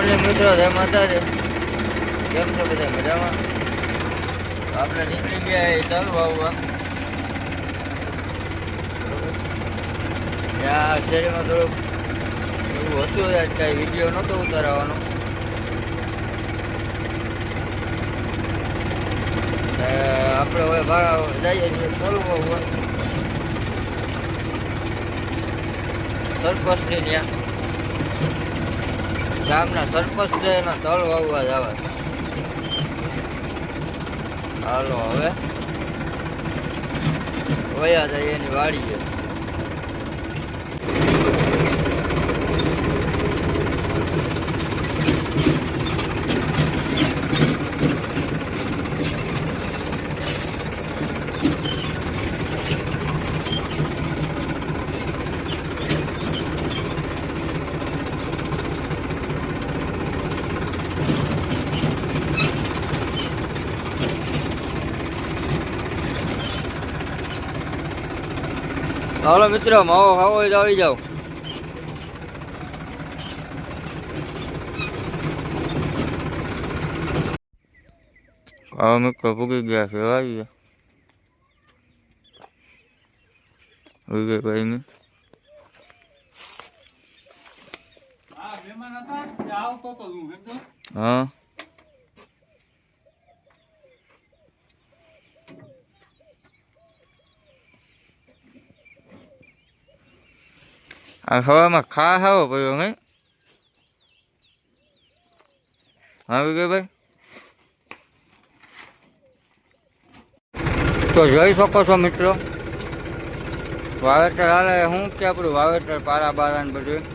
Morning મિત્રો, જય માતાજી. કેમ છો બધા? મજામાં? આપણે નીકળી ગયા એ ચાલુ આવવા ત્યાં શેરીમાં થોડુંક એવું હતું આજ કાંઈ વીડિયો નહોતો ઉતારવાનો. આપણે હવે ભાગ જઈએ છીએ ચાલુ આવવા સરપંચની ત્યાં. ગામના સરપંચ છે એના તળ વાવવા જવા હાલો હવે. વયા જાય એની વાડીએ. હાલો મિત્રો માવો ખાવો હોય તો આવી જાઓ. હા મિત્રો પૂગી ગયા છે આવી ગયા. વિજય ભાઈ ને. હા મહેમાન હતા ત્યાં આવતો તો હું એમ તો હા આ હવામાં ખા ખાવો પડ્યો નહીં હા વિજયભાઈ તો જોઈ શકો છો મિત્રો વાવેતર હાલે શું કે આપણું વાવેતર પારા બારા ને બધું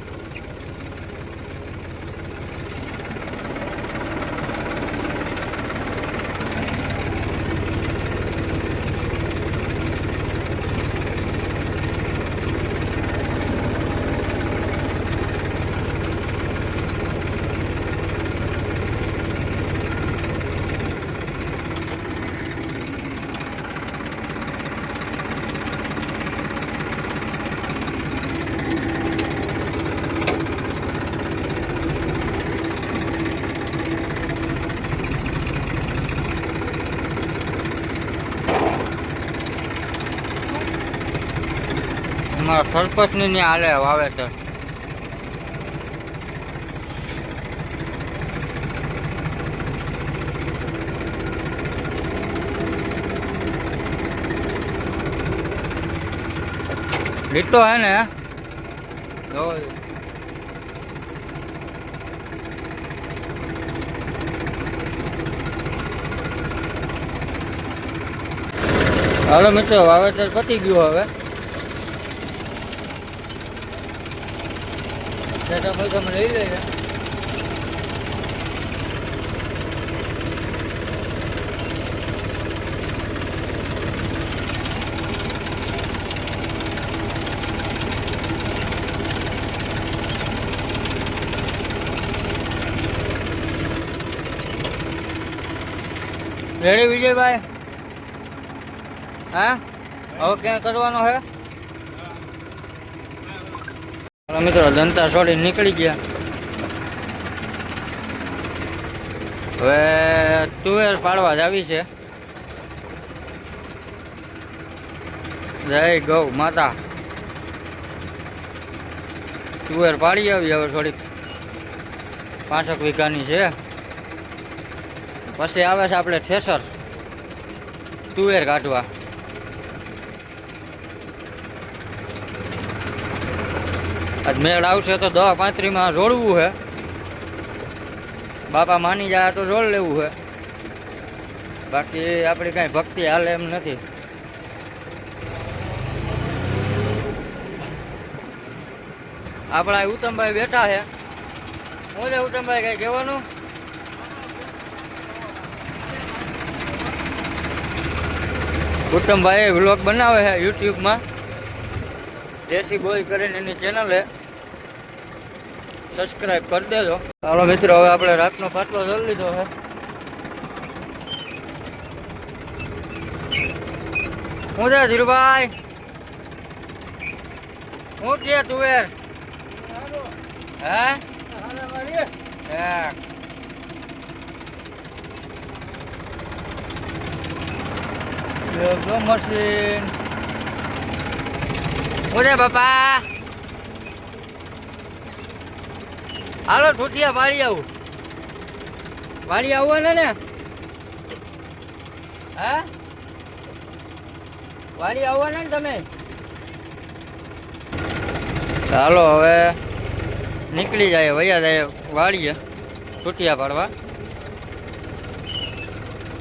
અમારા સરપંચની ને હાલે વાવેતર લીટો હે ને? હાલો મિત્રો વાવેતર પતી ગયું હવે. ભાઈ તમે લઈ લઈએ રેડી વિજયભાઈ? હા? હવે ક્યાં કરવાનો છે હાલો મિત્રો જનતા છોડી નીકળી ગયા. હવે તુવેર પાડવા જ આવી છે. જય ગૌ માતા. તુવેર પાડી આવી હવે થોડીક. પાંચક વીઘાની છે. પછી આવે છે આપણે ઠેસર. તુવેર કાઢવા. આજ મેળ આવશે તો દવા પાંત્રીમાં જોડવું છે બાપા માની જાય તો જોડ લેવું છે બાકી આપણી કાંઈ ભક્તિ હાલે એમ નથી. આપણા ઉત્તમભાઈ બેઠા છે હું છે ઉત્તમભાઈ, કઈ કહેવાનું? ઉત્તમભાઈ વ્લોગ બનાવે છે યુટ્યુબમાં. દેશી બોય કરીને એની ચેનલે સબસ્ક્રાઇબ કરી દેજો. ચાલો મિત્રો, હવે આપણે રાતનો પાટલો જઈ લીધો છે. હું છે ધીરુભાઈ? હું કે તુવેર? હે? મશીન ઓરે બાપા. હાલો, ઠૂઠિયા વાળી આવું. વાળી આવવાના ને? હા? વાળી આવવાના ને તમે. ચાલો હવે નીકળી જાય, વૈયા જાય, વાળીએ છૂટિયા પાડવા.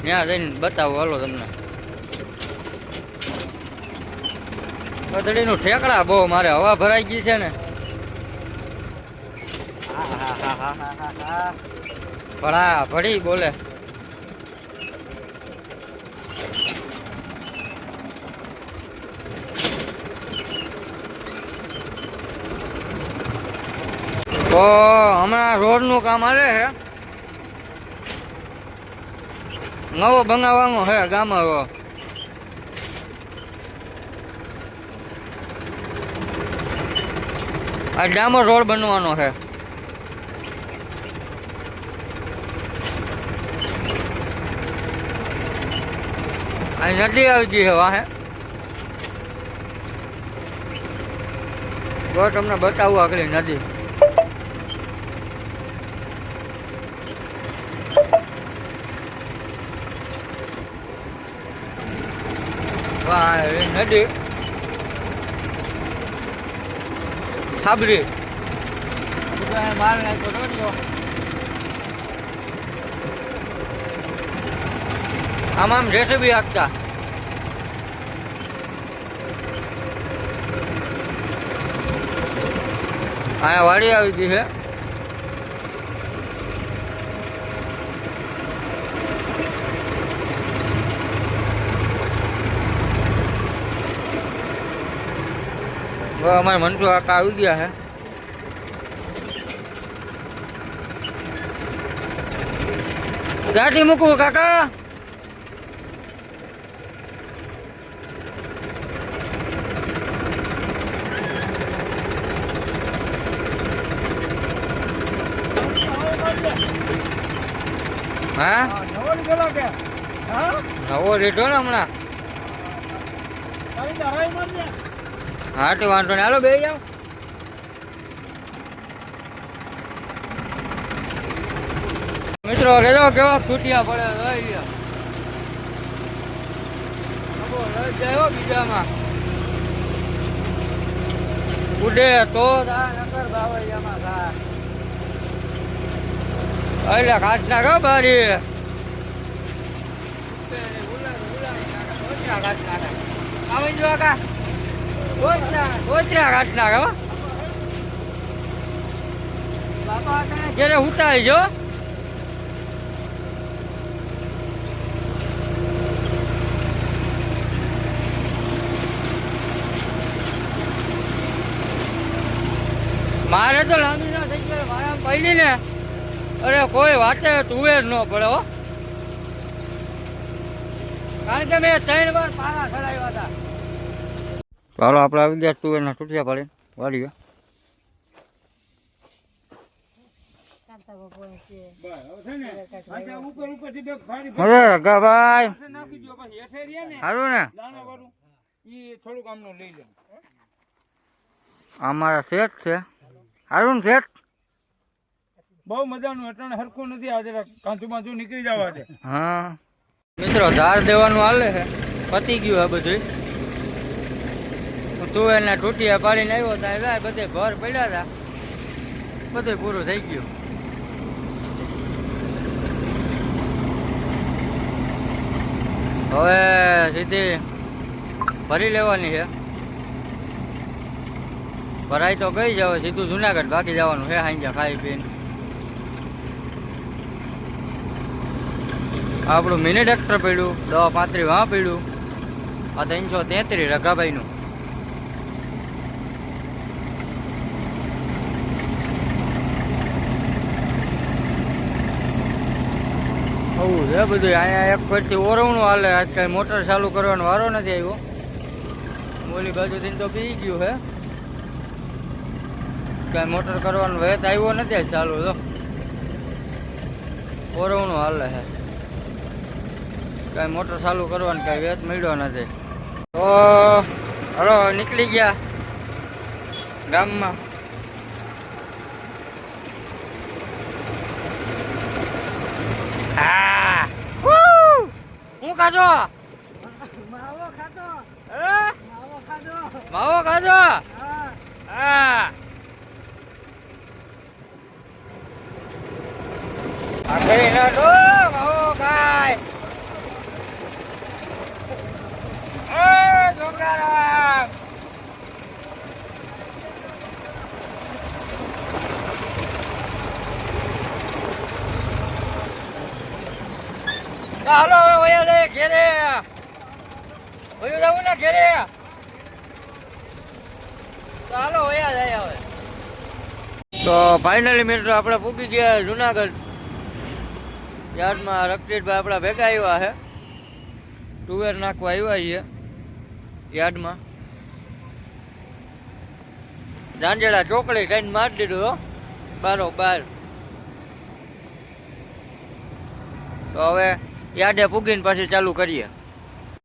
ત્યાં જઈને બતાવું, હાલો તમને. ગધડીનું ઠેકડા બહુ, મારે હવા ભરાઈ ગઈ છે ને. ભળા, ભળી બોલે. તો હમણાં રોડનું કામ આવે છે. નવો બનાવવાનો છે ગામમાં હવે. આ ડામર રોડ બનવાનો છે. આ નદી આવતી છે વાહે. તો તમને બતાવું આગળ નદી. વાહ નદી સાબરી માર નાખ્યો. આમ આમ જેસીબી હાકતા અહીંયા વાડી આવી ગઈ છે અમારે મનસુ કાકા આવી ગયા છે ક્યાંથી મૂકવું કાકા હા નવો લીધો ને હમણાં હા તો વાંધો નહીં હાલો બે જાઓ મિત્રો કેજો કેવા ખૂટિયા પડે રહી ગયા જાય બીજામાં ઉડે તો નકર બાવળિયામાં ઘા એટલે કાઢ નાખો બારી આવી જો કા ગોચરા બાપા તને ઘેરે ઉતારી જો. મારે તો લાંબી ના થઈ ગયો મારે પડી ને. અરે, કોઈ વાતે તુવેર ન પડે હો. કારણ કે મેં ત્રણ વાર પારા ચડાવ્યા હતા. ચાલો આપણે આવી ગયા તુવેરના તૂટ્યા પડે વાળી અમારા શેઠ છે. હારું ને શેઠ? બહુ મજાનું એટલે હરખું નથી આજે કાંચું બાંચું નીકળી જવા દે. હા. મિત્રો ધાર દેવાનું હાલે છે. પતી ગયું આ બધું હું તુવેરના ટૂટિયા પાડીને આવ્યો ત્યાં જાય બધે ભર પડ્યા હતા બધું પૂરું થઈ ગયું. હવે સીધી ભરી લેવાની છે. ભરાઈ તો ગઈ જાવ સીધું જુનાગઢ બાકી જવાનું છે હાંજ્યા ખાઈ પીને. આપણું મિની ટ્રેક્ટર પડ્યું, દવા પાંત્રી વાં પડ્યું. આ ત્રણસો તેત્રીસ રઘાભાઈનું. આવું છે બધું અહીંયા એક ફરથી ઓરવણું હાલે. આજ કાંઈ મોટર ચાલુ કરવાનો વારો નથી આવ્યો. ઓલી બાજુથી તો પી ગયું હે. કાંઈ મોટર કરવાનો વેત આવ્યો નથી ચાલુ તો ઓરવણું હાલે છે કાંઈ મોટર ચાલુ કરવાનો કાંઈ વેત મળ્યો નથી. તો, હલો, નીકળી ગયા ગામમાં હા હું કાજો માવો હે? માવો ખાતો માવો કાજો હા આખરી નાટો માવો ઘેરે. બધું જવું ઘેરે. ચાલો વયા જાય હવે. તો ફાઇનલી મિત્રો આપણે પૂકી ગયા જુનાગઢ. યાર્ડમાં રક્ષિતભાઈ આપણા ભેગા આવ્યા છે. ટુવેર નાખવા આવ્યા છીએ યાર્ડમાં ઝાંઝેડા ચોકડી કઈ મારી દીધું હો. બારો બાર તો હવે યાર્ડે પૂગીને પાછી ચાલુ કરીએ.